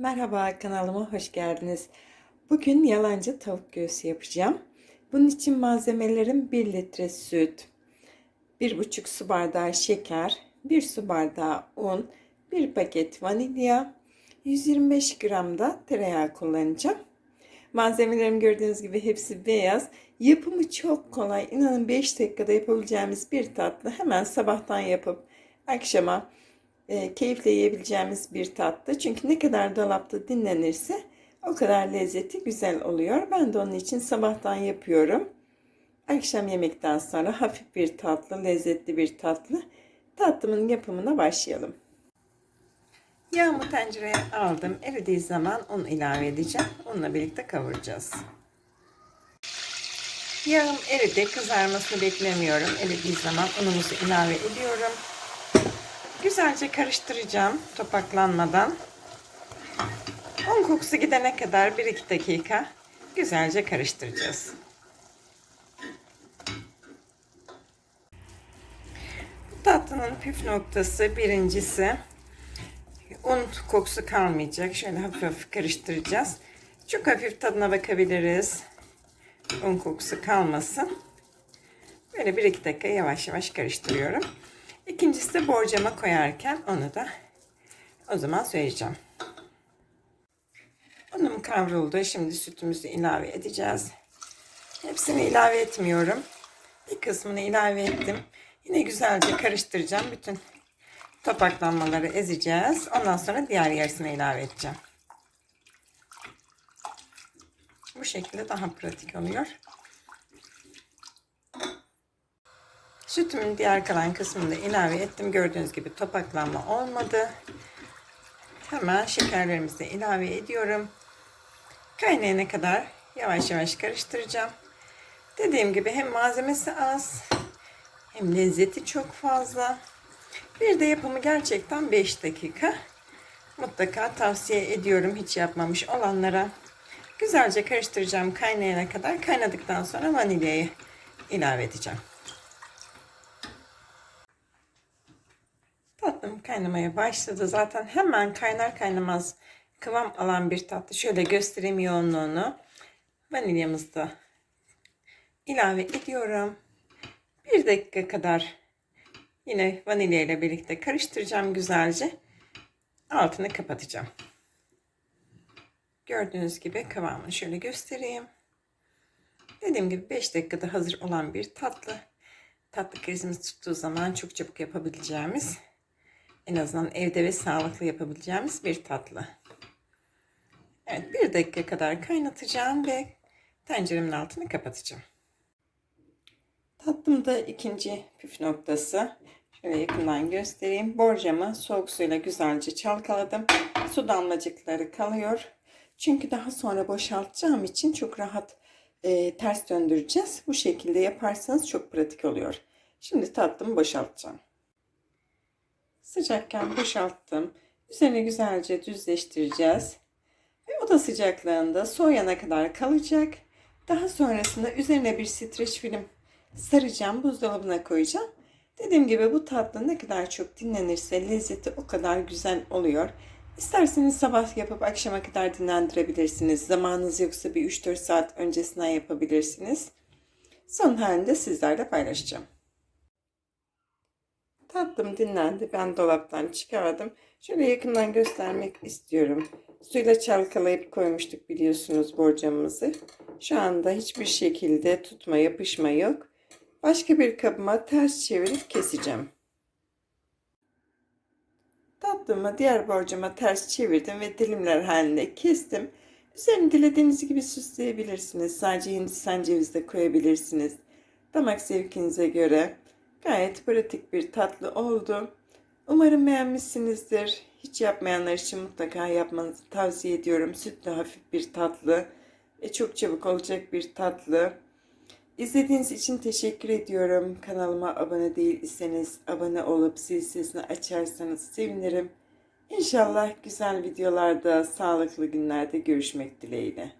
Merhaba kanalıma hoş geldiniz. Bugün yalancı tavuk göğsü yapacağım. Bunun için malzemelerim 1 litre süt, 1,5 su bardağı şeker, 1 su bardağı un, 1 paket vanilya, 125 gram da tereyağı kullanacağım. Malzemelerim gördüğünüz gibi hepsi beyaz. Yapımı çok kolay. İnanın 5 dakikada yapabileceğimiz bir tatlı. Hemen sabahtan yapıp akşama e, keyifle yiyebileceğimiz bir tatlı. Çünkü ne kadar dolapta dinlenirse o kadar lezzeti güzel oluyor. Ben de onun için sabahtan yapıyorum. Akşam yemekten sonra hafif bir tatlı, lezzetli bir tatlı. Tatlımın yapımına başlayalım. Yağımı tencereye aldım. Eridiği zaman un ilave edeceğim. Onunla birlikte kavuracağız. Yağım eridi. Kızarmasını beklemiyorum. Eridiği zaman unumuzu ilave ediyorum. Güzelce karıştıracağım topaklanmadan. Un kokusu gidene kadar 1-2 dakika güzelce karıştıracağız. Bu tatlının püf noktası birincisi un kokusu kalmayacak. Şöyle hafif hafif karıştıracağız. Çok hafif tadına bakabiliriz. Un kokusu kalmasın. Böyle 1-2 dakika yavaş yavaş karıştırıyorum. İkincisi de borcama koyarken onu da o zaman söyleyeceğim. Unum kavruldu. Şimdi sütümüzü ilave edeceğiz. Hepsini ilave etmiyorum. Bir kısmını ilave ettim. Yine güzelce karıştıracağım. Bütün topaklanmaları ezeceğiz. Ondan sonra diğer yarısını ilave edeceğim. Bu şekilde daha pratik oluyor. Sütümün diğer kalan kısmını ilave ettim. Gördüğünüz gibi topaklanma olmadı. Hemen şekerlerimizi ilave ediyorum. Kaynayana kadar yavaş yavaş karıştıracağım. Dediğim gibi hem malzemesi az hem lezzeti çok fazla. Bir de yapımı gerçekten 5 dakika. Mutlaka tavsiye ediyorum hiç yapmamış olanlara. Güzelce karıştıracağım kaynayana kadar. Kaynadıktan sonra vanilyayı ilave edeceğim. Tatlım kaynamaya başladı. Zaten hemen kaynar kaynamaz kıvam alan bir tatlı. Şöyle göstereyim yoğunluğunu. Vanilyamızı da ilave ediyorum. Bir dakika kadar yine vanilya ile birlikte karıştıracağım güzelce. Altını kapatacağım. Gördüğünüz gibi kıvamını şöyle göstereyim. Dediğim gibi 5 dakikada hazır olan bir tatlı. Tatlı krizimiz tuttuğu zaman çok çabuk yapabileceğimiz en azından evde ve sağlıklı yapabileceğimiz bir tatlı. Evet bir dakika kadar kaynatacağım ve tenceremin altını kapatacağım. Tatlımda ikinci püf noktası. Şöyle yakından göstereyim. Borcamı soğuk suyla güzelce çalkaladım. Su damlacıkları kalıyor. Çünkü daha sonra boşaltacağım için çok rahat e, ters döndüreceğiz. Bu şekilde yaparsanız çok pratik oluyor. Şimdi tatlımı boşaltacağım. Sıcakken boşalttım. Üzerine güzelce düzleştireceğiz. Ve oda sıcaklığında soğuyana kadar kalacak. Daha sonrasında üzerine bir streç film saracağım. Buzdolabına koyacağım. Dediğim gibi bu tatlı ne kadar çok dinlenirse lezzeti o kadar güzel oluyor. İsterseniz sabah yapıp akşama kadar dinlendirebilirsiniz. Zamanınız yoksa bir 3-4 saat öncesinden yapabilirsiniz. Son halinde sizlerle paylaşacağım. Tatlım dinlendi. Ben dolaptan çıkardım. Şöyle yakından göstermek istiyorum. Suyla çalkalayıp koymuştuk biliyorsunuz borcamımızı. Şu anda hiçbir şekilde tutma yapışma yok. Başka bir kabıma ters çevirip keseceğim. Tatlımı diğer borcama ters çevirdim ve dilimler halinde kestim. Üzerini dilediğiniz gibi süsleyebilirsiniz. Sadece hindistan cevizi de koyabilirsiniz. Damak zevkinize göre. Gayet pratik bir tatlı oldu. Umarım beğenmişsinizdir. Hiç yapmayanlar için mutlaka yapmanızı tavsiye ediyorum. Sütlü hafif bir tatlı ve çok çabuk olacak bir tatlı. İzlediğiniz için teşekkür ediyorum. Kanalıma abone değilseniz abone olup zil sesini açarsanız sevinirim. İnşallah güzel videolarda, sağlıklı günlerde görüşmek dileğiyle.